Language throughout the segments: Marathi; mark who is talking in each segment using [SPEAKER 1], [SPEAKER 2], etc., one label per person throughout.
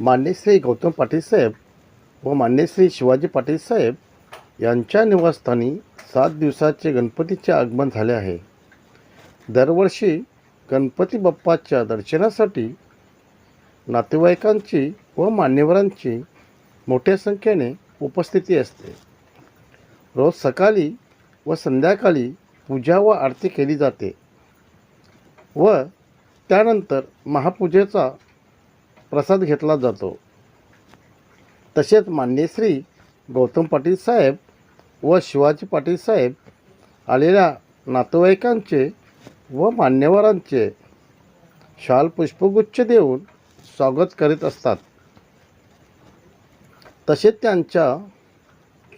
[SPEAKER 1] मान्य श्री गौतम पाटील साहेब व मान्य श्री शिवाजी पाटील साहेब यांच्या निवासस्थानी सात दिवसाचे गणपतीचे आगमन झाले आहे. दरवर्षी गणपती बाप्पाच्या दर्शनासाठी नातेवाईकांची व मान्यवरांची मोठ्या संख्येने उपस्थिती असते. रोज सकाळी व संध्याकाळी पूजा व आरती केली जाते व त्यानंतर महापूजेचा प्रसाद घेतला जातो. तसेच मान्यश्री गौतम पाटील साहेब व शिवाजी पाटील साहेब आलेल्या नातेवाईकांचे व मान्यवरांचे शाल पुष्पगुच्छ देऊन स्वागत करीत असतात. तसेच त्यांचा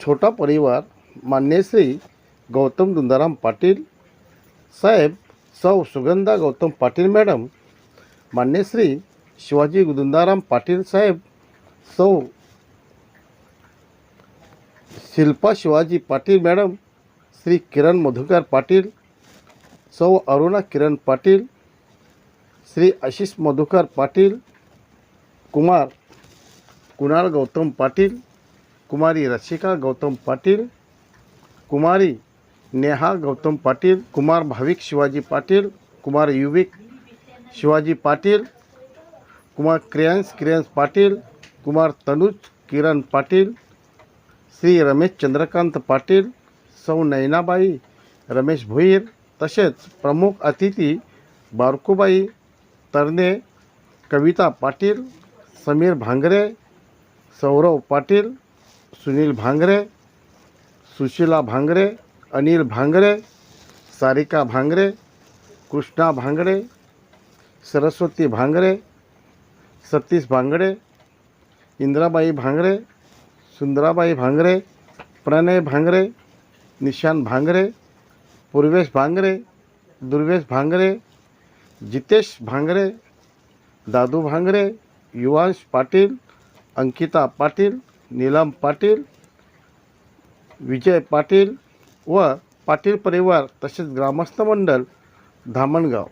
[SPEAKER 1] छोटा परिवार मान्यश्री गौतम दुंदाराम पाटील साहेब सौ सुगंधा गौतम पाटील मॅडम मान्यश्री शिवाजी दुंदाराम पाटील साहेब सौ शिल्पा शिवाजी पाटील मॅडम श्री किरण मधुकर पाटील सौ अरुणा किरण पाटील श्री आशिष मधुकर पाटील कुमार कुणाल गौतम पाटील कुमारी रसिका गौतम पाटील कुमारी नेहा गौतम पाटील कुमार भाविक शिवाजी पाटील कुमार युविक शिवाजी पाटील कुमार क्रियांश क्रियांश पाटील कुमार तनुज किरण पाटील श्री रमेश चंद्रकांत पाटील सौ नैनाबाई रमेश भोईर तसेच प्रमुख अतिथी बारकूबाई तरणे कविता पाटील समीर भांगरे सौरव पाटील सुनील भांगरे सुशीला भांगरे अनिल भांगरे सारिका भांगरे कृष्णा भांगरे सरस्वती भांगरे सतीश भांगडे इंद्राबाई भांगरे सुंदराबाई भांगरे प्रणय भांगरे निशान भांगरे पूर्वेश भांगरे दुर्वेश भांगरे जितेश भांगरे दादू भांगरे युवांश पाटील अंकिता पाटील नीलम पाटील विजय पाटील व पाटील परिवार तसेच ग्रामस्थ मंडळ धामणगाव.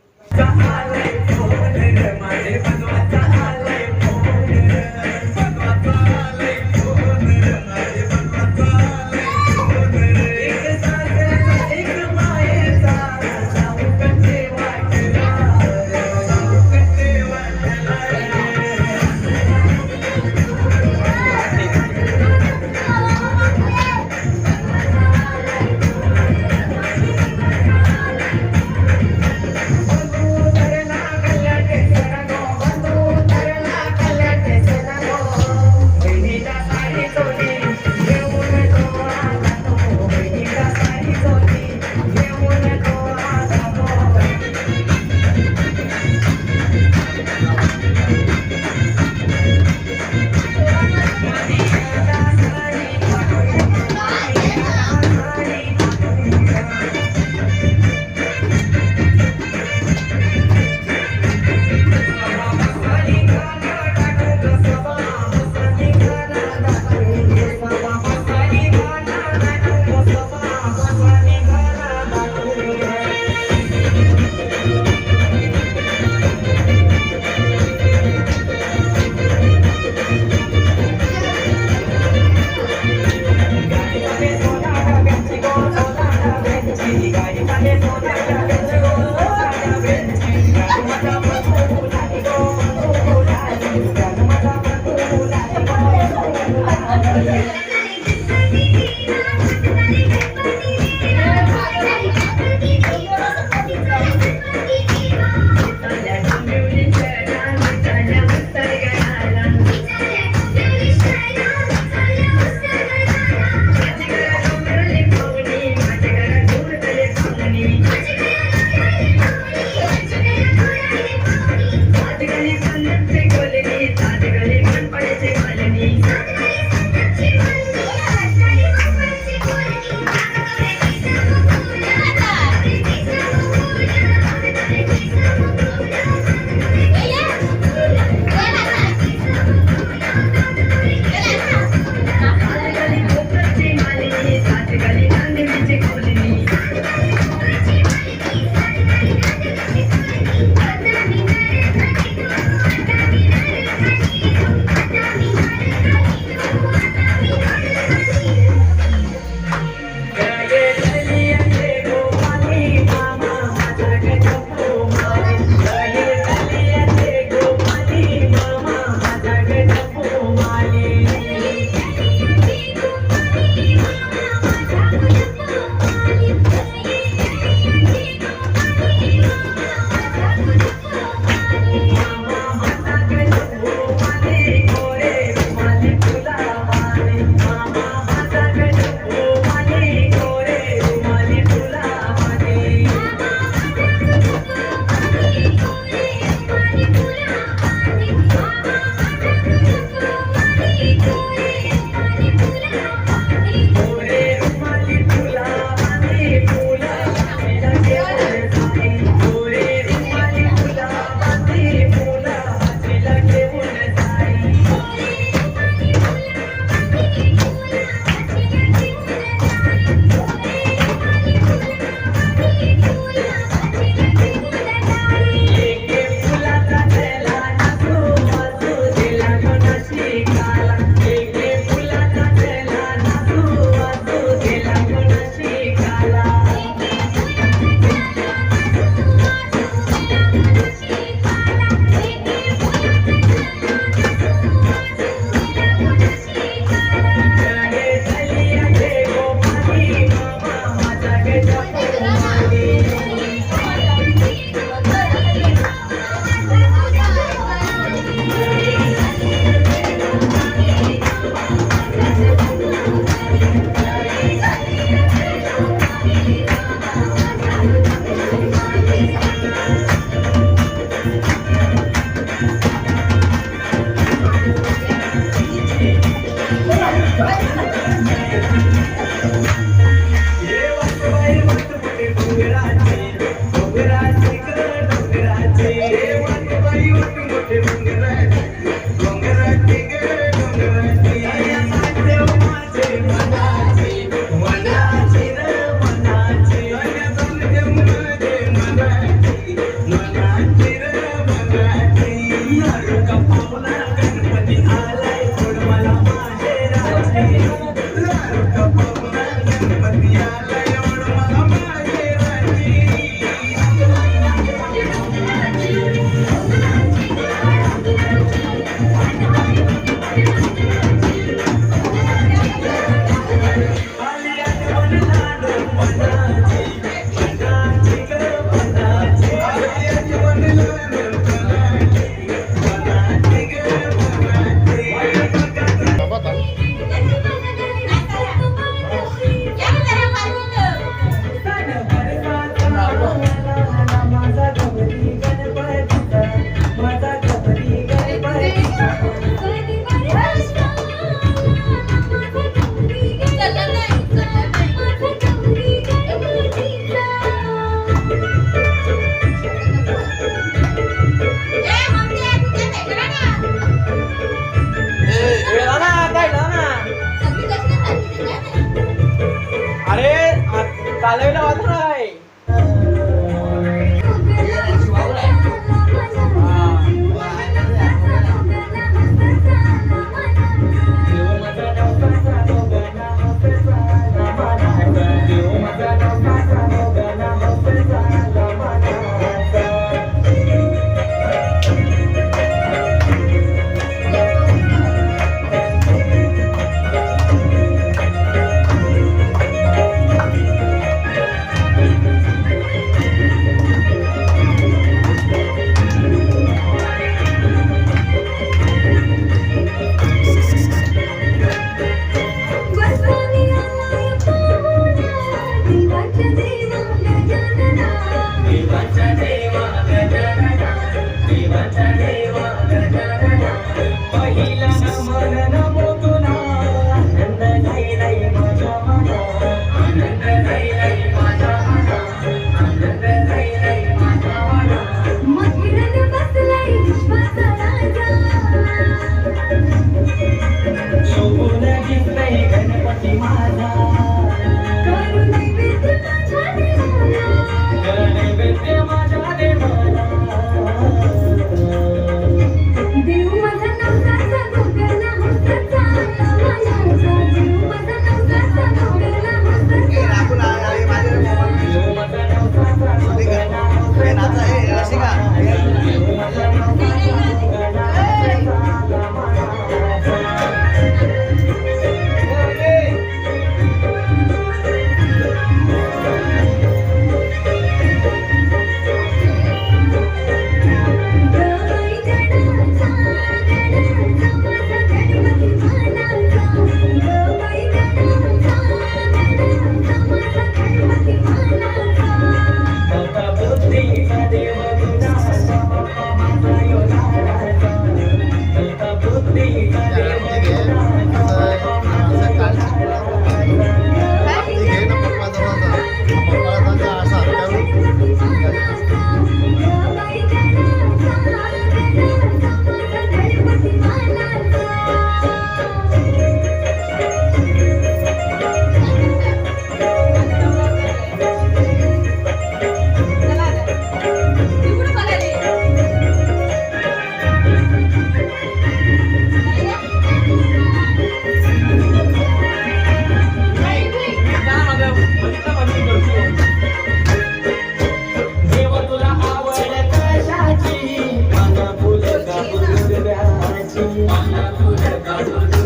[SPEAKER 2] Bye.